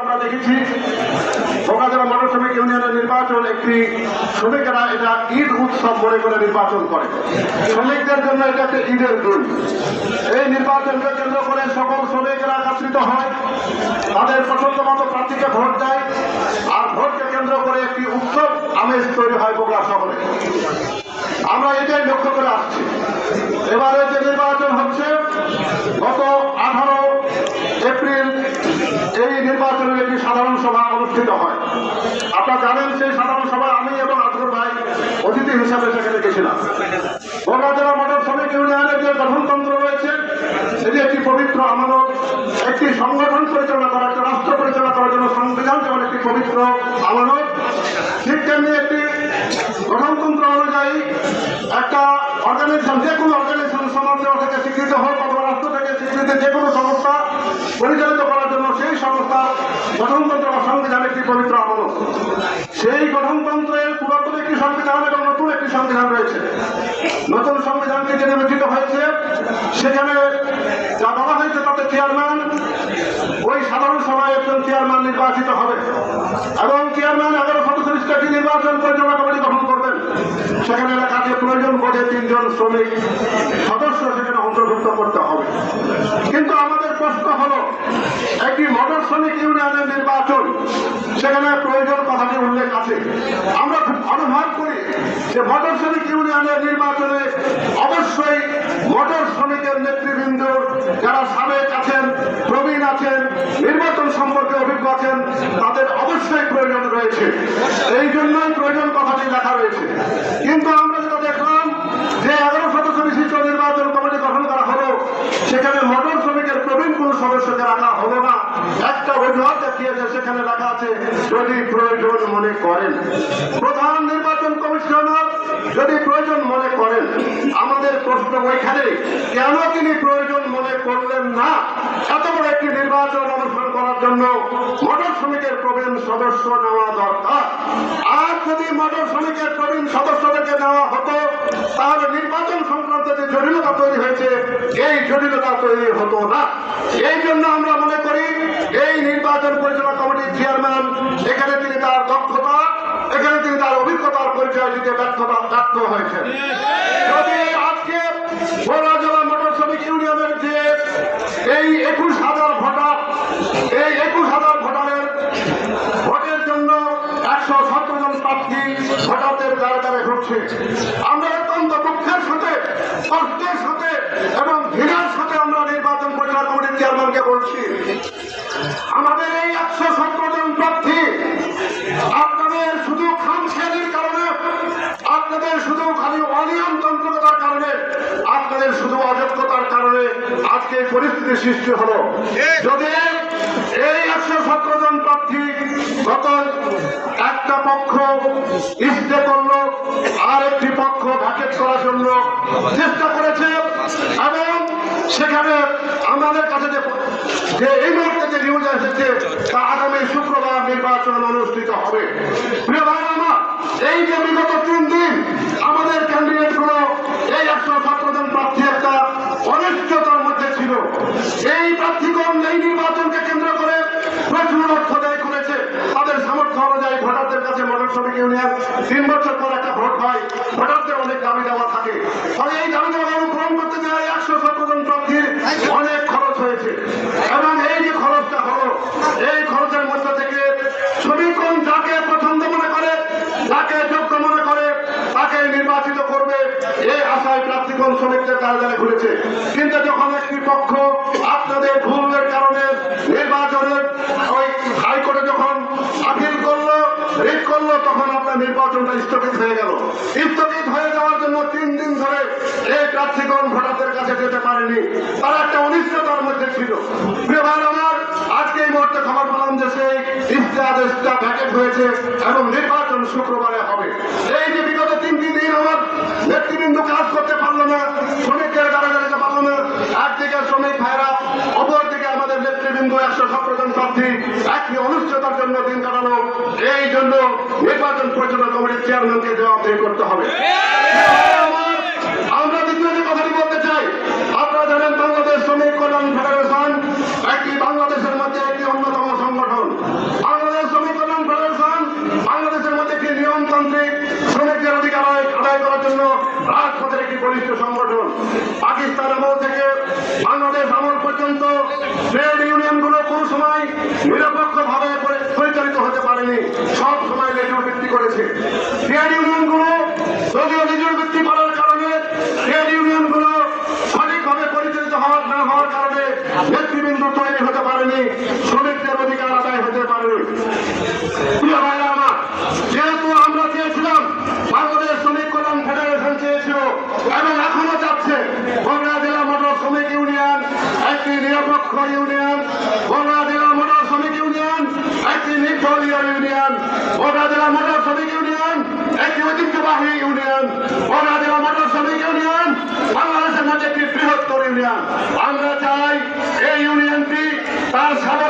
আমরা দেখেছি মোটর শ্রমিক ইউনিয়নের নির্বাচন একটি শ্রমিকেরা এটা ঈদ উৎসব মনে করে নির্বাচন করে। শ্রমিকদের জন্য এটা একটা ঈদের দিন। এই নির্বাচনকে কেন্দ্র করে সকল শ্রমিকেরা একত্রিত হয়, তাদের পছন্দ মতো প্রার্থীকে ভোট দেয়, আর ভোটকে কেন্দ্র করে একটি উৎসব আমেজ তৈরি হয় বগুড়া শহরে। আমরা এটাই লক্ষ্য করে আসছি। এবারে যে সাধারণ সভা অনুষ্ঠিত হয়। আপনারা জানেন, সেই সাধারণ সভায় আমি এবং আজগর ভাই অতিথি হিসাবে সেখানে গেছিলাম বগুড়া জেলা শ্রমিক ইউনিয়নের যে গঠনতন্ত্র রয়েছে, সেটি একটি পবিত্র আমানত, একটি সংগঠন পরিচালনা করা, একটা রাষ্ট্র পরিচালনা করার জন্য সংবিধান যেমন একটি পবিত্র আমানত। ঠিক তেমনি একটি গঠনতন্ত্র অনুযায়ী একটা অর্গানাইজেশন যে কোনো অর্গানাইজেশন সমাজ থেকে স্বীকৃত হোক অথবা রাষ্ট্র থেকে স্বীকৃতি যে কোনো সংস্থা পরিচালিত করার জন্য সেই সংস্থার গঠনতন্ত্র বা সংবিধান একটি পবিত্র আমানত সেই গঠনতন্ত্রের পুরাতন একটি সংবিধান এবং নতুন একটি সংবিধান রয়েছে। নতুন সংবিধানটি যে নির্বাচিত হয়েছে, সেখানে যা বলা হয়েছে তাতে চেয়ারম্যান, ওই সাধারণ সভায় একজন চেয়ারম্যান নির্বাচিত হবে এবং চেয়ারম্যান এগারো সদস্য একটি নির্বাচন পরিচালনা কমিটি গঠন করবেন। সেখানে আছে, প্রয়োজন বোধে তিনজন শ্রমিক সদস্য সেখানে অন্তর্ভুক্ত করতে হবে। কিন্তু আমাদের প্রশ্ন হলো, একটি মোটর শ্রমিক ইউনিয়নের নির্বাচন, সেখানে প্রয়োজন কথাটি উল্লেখ আছে। আমরা খুব অনুভব করি যে মোটর শ্রমিক ইউনিয়নের নির্বাচনে অবশ্যই মোটর শ্রমিকের নেতৃবৃন্দ যারা সাবেক আছেন, প্রবীণ আছেন, নির্বাচন সম্পর্কে অভিজ্ঞ আছেন, তাদের অবশ্যই প্রয়োজন রয়েছে। এই জন্যই প্রয়োজন কথাটি লেখা রয়েছে। কিন্তু আমরা যেটা দেখলাম যে এগারো সদস্য বিশিষ্ট নির্বাচন কমিটি গঠন করা হলো সেখানে মোটর শ্রমিকের প্রবীণ কোন সদস্যকে রাখা হলো না একটা অজুহাত সেখানে লেখা আছে। যদি প্রয়োজন মনে করেন, প্রধান নির্বাচন কমিশনার, যদি প্রয়োজন মনে করেন, আমাদের প্রশ্ন ওইখানে, কেন তিনি প্রয়োজন মনে করলেন না? এত বড় একটি নির্বাচন অনুসরণ করার জন্য মোটর শ্রমিকের প্রবীণ সদস্য নেওয়া দরকার। আর যদি মোটর শ্রমিকের প্রবীণ সদস্যদেরকে নেওয়া হতো তাহলে নির্বাচন সংক্রান্ত যে জটিলতা তৈরি হয়েছে, এই জটিলতা তৈরি হতো না। এই জন্য আমরা মনে করি, এই নির্বাচন পরিচালনা কমিটির চেয়ারম্যান, এখানে তিনি তার দক্ষতা, এখানে তিনি তার অভিজ্ঞতার পরিচয় দিতে ব্যর্থতা ব্যর্থ হয়েছেন। যদি আজকে জেলা মোটর শ্রমিক ইউনিয়নের যে এই একুশ হাজার ভোটার, এই একুশ হাজার ভোটারের ভোটের জন্য একশো সতেরো জন প্রার্থী ভোটারদের দ্বারা দ্বারা ঘুরছে, আমরা অত্যন্ত দুঃখের সাথে, কষ্টের সাথে এবং আমাদের এই একশো সতেরো জন প্রার্থী আপনাদের শুধু খামখেয়ালির কারণে, আপনাদের শুধু খালি অনিয়মতন্ত্রতার কারণে, আপনাদের শুধু অযোগ্যতার কারণে আজকে এই পরিস্থিতির সৃষ্টি হলো। যদি এই একশো সতেরো জন প্রার্থী গত একটা পক্ষ ইস্তে করল, আর একটি পক্ষ ভ্যাকেট করার জন্য চেষ্টা করেছে, এবং সেখানে আমাদের কাছে যে এই মুহূর্তে যে নিউজ এসেছে, তা আগামী শুক্রবার নির্বাচন অনুষ্ঠিত হবে। প্রিয় ভাই, আমার এই যে বিগত তিন দিন আমাদের ক্যান্ডিডেটগুলো এই একশো সতেরো জন প্রার্থী একটা অনিশ্চয়তার মধ্যে ছিল। এই প্রার্থীগণ এই নির্বাচনকে কেন্দ্র করে প্রচুর অর্থ ব্যয় করেছে। তাদের সামর্থ্য অনুযায়ী ভোটারদের কাছে মোটর শ্রমিক ইউনিয়ন তিন বছর পর একটা ভোট হয়, ভোটারদের অনেক দাবি দেওয়া থাকে। ফলে এই দাবি দেওয়া পূরণ করতে যায় একশো সতেরো জন প্রার্থীর অনেক খরচ হয়েছে এবং এই যে খরচটা হলো এই খরচের মধ্যে থেকে শ্রমিকগণ যাকে পছন্দ মনে করে যাকে যোগ্য মনে করে তাকে নির্বাচিত করবে এই প্রার্থীগণ শ্রমিকদের দ্বারা ঘুরেছে। কিন্তু যখন একটি পক্ষ আপনাদের ভুলের কারণে নির্বাচনের ওই হাইকোর্টে যখন আপিল করল, রিট করল, তখন আপনার নির্বাচনটা স্থগিত হয়ে গেল। স্থগিত হয়ে যাওয়ার জন্য তিন দিন ধরে এই প্রার্থীগণ ভোটারদের কাছে যেতে পারেনি। তারা একটা অনিশ্চয়তার মধ্যে ছিল। প্রিয় আমার, আজকে এই মুহূর্তে খবর পেলাম যে সেই ইস্তেহাদেশটা প্যাকেট হয়েছে এবং নির্বাচন শুক্রবারে হবে। এই যে বিগত তিন তিন দিন আমার নেতৃবৃন্দ কাজ করতে পারল না শ্রমিকদের দ্বারা দাঁড়াতে পারল না। একদিকে শ্রমিক ভাইরা, অপরদিকে আমাদের নেতৃবৃন্দ একশো সতেরো জন প্রার্থী একটি অনিশ্চয়তার জন্য দিন কাটানো। এই জন্য নির্বাচন পরিচালনা কমিটির চেয়ারম্যানকে জবাবদেহি করতে হবে। ঘনিষ্ঠ সংগঠন। পাকিস্তান আমল থেকে বাংলাদেশ আমল পর্যন্ত ট্রেড ইউনিয়নগুলো কোনো সময় নিরপেক্ষ ভাবে পরিচালিত হতে পারেনি। সব সময় লেজুর ভিত্তি করেছে। ট্রেড ইউনিয়নগুলো যদিও লেজুর ভিত্তি করার কারণে ট্রেড ইউনিয়নগুলো সঠিকভাবে পরিচালিত হওয়ার না হওয়ার কারণে নেতৃবৃন্দ তৈরি হতে পারেনি। একটি নিরপেক্ষ ইউনিয়ন বগুড়া জেলা মোটর শ্রমিক ইউনিয়ন একটি নির্দলীয় ইউনিয়ন বগুড়া জেলা মোটর শ্রমিক ইউনিয়ন, একটি ঐতিহ্যবাহী ইউনিয়ন বগুড়া জেলা মোটর শ্রমিক ইউনিয়ন, বাংলাদেশের মধ্যে একটি বৃহত্তর ইউনিয়ন। আমরা চাই এই ইউনিয়নটি তার সাধারণ